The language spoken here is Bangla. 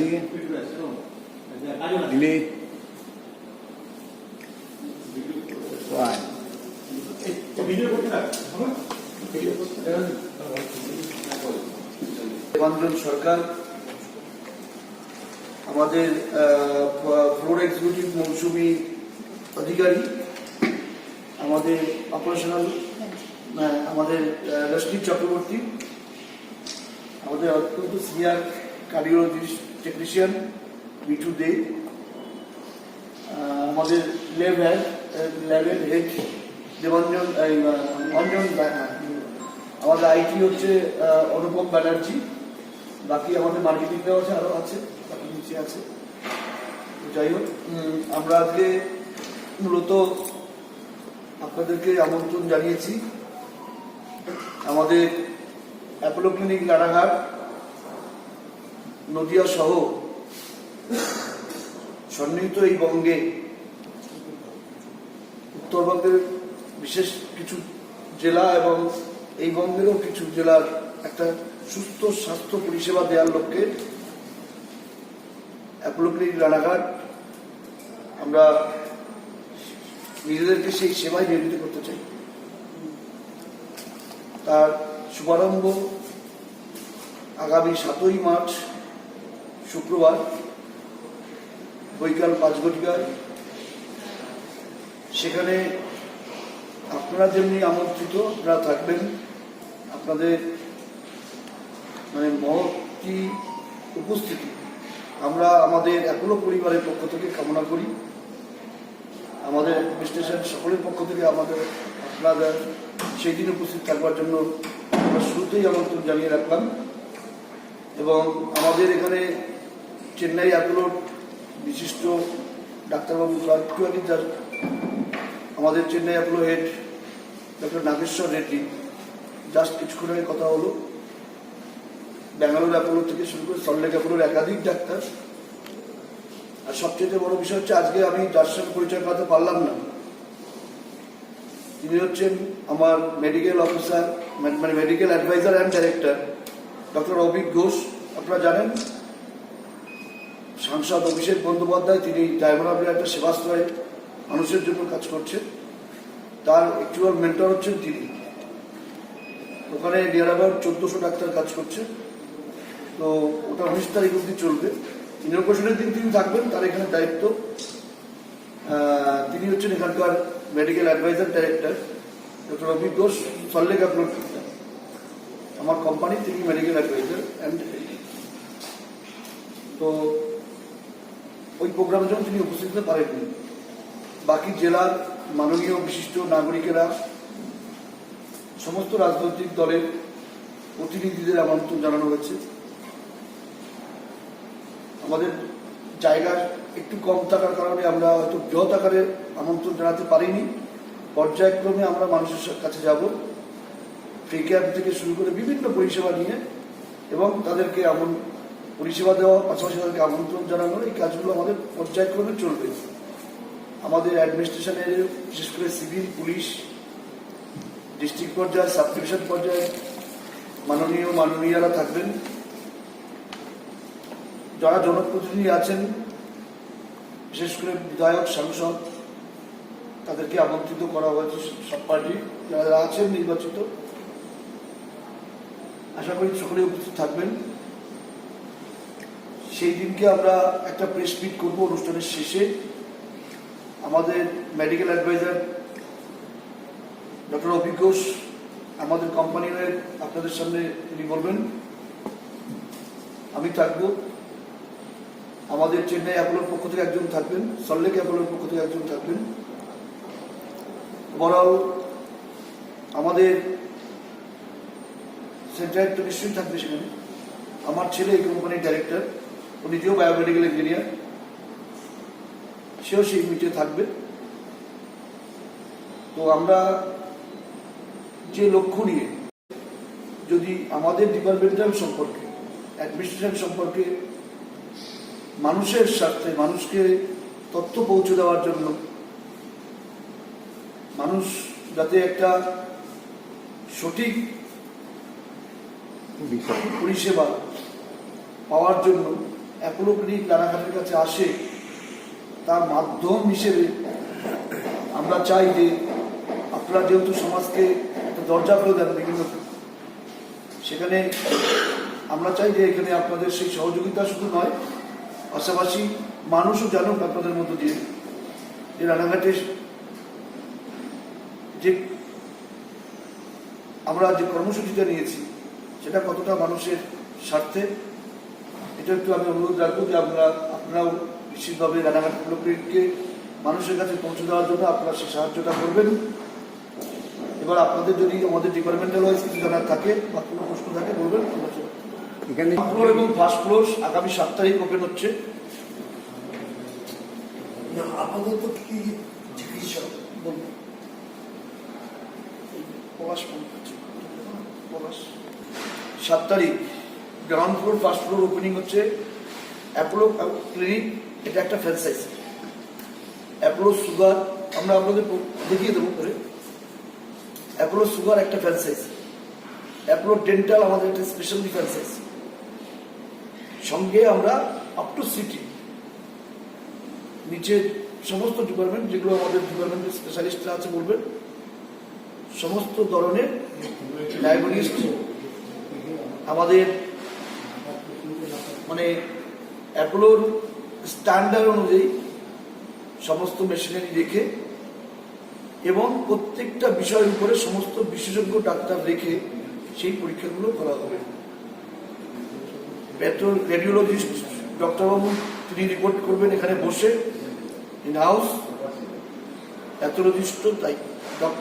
দিকে ডিলিট. দেবাঞ্জন সরকার আমাদের ফ্লোর এক্সিকিউটিভ মৌসুমি অধিকারী, আমাদের অপারেশনাল আমাদের রশ্মি চক্রবর্তী, আমাদের অত্যন্ত senior cardiologist technician Mithu Dey আমাদের ল্যাব ল্যাবের হেড দেবাঞ্জন অঞ্জন আমাদের আইটি হচ্ছে অনুপম ব্যানার্জি, বাকি আমাদের মার্কেটিংটাও আছে আরও আছে, বাকি নিচে আছে। যাই হোক আমরা আজকে মূলত আপনাদেরকে আমন্ত্রণ জানিয়েছি। আমাদের অ্যাপোলো ক্লিনিক লারাঘাট নদিয়া সহ সন্নিহিত এই বঙ্গে উত্তরবঙ্গের বিশেষ কিছু জেলা এবং এই বঙ্গেরও কিছু জেলার একটা সুস্থ স্বাস্থ্য পরিষেবা দেওয়ার লক্ষ্যে অ্যাপোলো ক্লিনিক রানাঘাট আমরা নিজেদেরকে সেই সেবায় নিয়োজিত করতে চাই। তার শুভারম্ভ আগামী সাতই মার্চ শুক্রবার, বৈকাল পাঁচ ঘটিকায় সেখানে আপনারা যেমনি আমন্ত্রিত, আপনারা থাকবেন। আপনাদের মানে মহৎটি উপস্থিতি। আমরা আমাদের এখনও পরিবারের পক্ষ থেকে কামনা করি। আমাদের অ্যাডমিনিস্ট্রেশন সকলের পক্ষ থেকে আমাদের আপনাদের সেই দিন উপস্থিত থাকবার জন্য আমরা শুরুতেই আমন্ত্রণ জানিয়ে রাখলাম। এবং আমাদের এখানে চেন্নাই অ্যাপোলোর বিশিষ্ট ডাক্তারবাবু কার্তিক যার আমাদের Chennai Apollo head doctor Nageshwar Reddy. Just কিছুক্ষণ আগে কথা হলো। ব্যাঙ্গালোর অ্যাপোলো থেকে শুরু করে সল্টলেক অ্যাপোলোর একাধিক ডাক্তার। আর সবচেয়ে বড় বিষয় হচ্ছে, আজকে আমি যার পরিচয় করাতে পারলাম না। তিনি হচ্ছেন আমার মেডিকেল অফিসার মানে medical advisor and director doctor Avik Ghosh. আপনারা জানেন সাংসদ অভিষেক বন্দ্যোপাধ্যায়, তিনি ডায়মন্ড একটা সেবাশ্রয় মানুষের জন্য কাজ করছেন। তার অ্যাকচুয়াল মেন্টর হচ্ছেন তিনি। ওখানে নিয়ার অ্যাবাউট চোদ্দশো ডাক্তার কাজ করছে তো ওটা উনিশ তারিখ অবধি চলবে। ইনোগ্রেশনের দিন তিনি থাকবেন, তার এখানে দায়িত্ব। তিনি হচ্ছেন এখানকার medical advisor director doctor Avik Ghosh সল্লেক upload আমার কোম্পানি তিনি মেডিকেল অ্যাডভাইজার অ্যান্ড তো ওই প্রোগ্রামের জন্য তিনি উপস্থিত হতে পারেননি। বাকি জেলার মাননীয় বিশিষ্ট নাগরিকেরা, সমস্ত রাজনৈতিক দলের প্রতিনিধিদের আমন্ত্রণ জানানো হয়েছে। আমাদের জায়গা একটু কম থাকার কারণে আমরা হয়তো বৃহৎ আকারে আমন্ত্রণ জানাতে পারিনি। পর্যায়ক্রমে আমরা মানুষের কাছে যাব। ফ্রি ক্যাম্প থেকে শুরু করে বিভিন্ন পরিষেবা নিয়ে এবং তাদেরকে এমন পরিষেবা দেওয়া পাশাপাশি তাদেরকে আমন্ত্রণ জানানো এই কাজগুলো আমাদের পর্যায়ক্রমে চলবে। আমাদের অ্যাডমিনিস্ট্রেশনের, বিশেষ করে সিভিল, পুলিশ, ডিস্ট্রিক্ট পর্যায়ে সাব ডিভিশন পর্যায়ে মাননীয় মাননীয়ারা থাকবেন। যারা জনপ্রতিনিধি আছেন, বিশেষ করে বিধায়ক, সাংসদ, তাদেরকে আমন্ত্রিত করা হয়েছে সব পার্টি। যারা আছেন নির্বাচিত, আশা করি সকলে উপস্থিত থাকবেন। সেই দিনকে আমরা একটা প্রেস মিট করব অনুষ্ঠানের শেষে। আমাদের medical advisor doctor Avik Ghosh, আমাদের কোম্পানির আপনাদের সামনে তিনি বলবেন। আমি থাকব। আমাদের চেন্নাই অ্যাপোলোর পক্ষ থেকে একজন থাকবেন সল্লেক অ্যাপোলোর পক্ষ থেকে একজন থাকবেন। ওভারঅল আমাদের সেন্টার তো নিশ্চয়ই থাকবে সেখানে। আমার ছেলে এই কোম্পানির ডাইরেক্টর ও নিজেও বায়োমেডিক্যাল ইঞ্জিনিয়ার সেও সেই মিটে থাকবে। তো আমরা যে লক্ষ্য নিয়ে যদি আমাদের ডিপার্টমেন্টাল সম্পর্কে অ্যাডমিনিস্ট্রেশন সম্পর্কে মানুষের স্বার্থে মানুষকে তথ্য পৌঁছে দেওয়ার জন্য মানুষ যাতে একটা সঠিক পরিষেবা পাওয়ার জন্য অ্যাপোলো ক্লিনিক রানাঘাটের কাছে আসে, তার মাধ্যম হিসেবে আমরা চাই যে আপনারা যেহেতু সমাজকে একটা দরজা করে দেন বিভিন্ন সেখানে আমরা চাই যে এখানে আপনাদের সেই সহযোগিতা শুধু নয়, পাশাপাশি মানুষও জানুক আপনাদের মধ্য দিয়ে যে রানাঘাটে যে আমরা যে কর্মসূচিটা নিয়েছি, সেটা কতটা মানুষের স্বার্থে এটা একটু আমি অনুরোধ রাখব যে আপনারা আপনারাও নিশ্চিতভাবে রানাঘাট ব্লককে মানুষের কাছে পৌঁছে দেওয়ার জন্য আপনারা সেই সাহায্যটা করবেন। এবার আপনাদের যদি আমাদের ডিপার্টমেন্টাল ওয়াইজ কিছু জানার থাকে বা কোনো প্রশ্ন থাকে বলবেন এখানে ফ্লোর এবং ফার্স্ট ফ্লোর আগামী সাত তারিখ ওপেন হচ্ছে আপাতত কি চিকিৎসা বলুন। পলাশ পলাশ। সাত তারিখ ground floor first floor opening হচ্ছে অ্যাপোলো ক্লিনিক এটা একটা ফ্র্যাঞ্চাইজ অ্যাপোলো সুগার আমরা আপনাদের দেখিয়ে দেবো করে অ্যাপোলো সুগার একটা ফ্র্যাঞ্চাইজ অ্যাপোলো ডেন্টাল আমাদের একটা স্পেশালি ফ্র্যাঞ্চাইজ সঙ্গে আমরা আপ টু সিটি নিচে সমস্ত ডিপার্টমেন্ট যেগুলো আমাদের ডিপার্টমেন্টের স্পেশালিস্টরা আছে বলবেন সমস্ত ধরনের ডায়াগনিস্ট আমাদের মানে অ্যাপোলোর স্ট্যান্ডার্ড অনুযায়ী সমস্ত মেশিনারি রেখে এবং প্রত্যেকটা বিষয়ের উপরে সমস্ত বিশেষজ্ঞ ডাক্তার রেখে সেই পরীক্ষাগুলো করা হবে। পেট্রোল রেডিওলজিস্ট ডক্টরবাবু, তিনি রিপোর্ট করবেন এখানে বসে ইন হাউস প্যাথোলজিস্টও তাই ডক্টর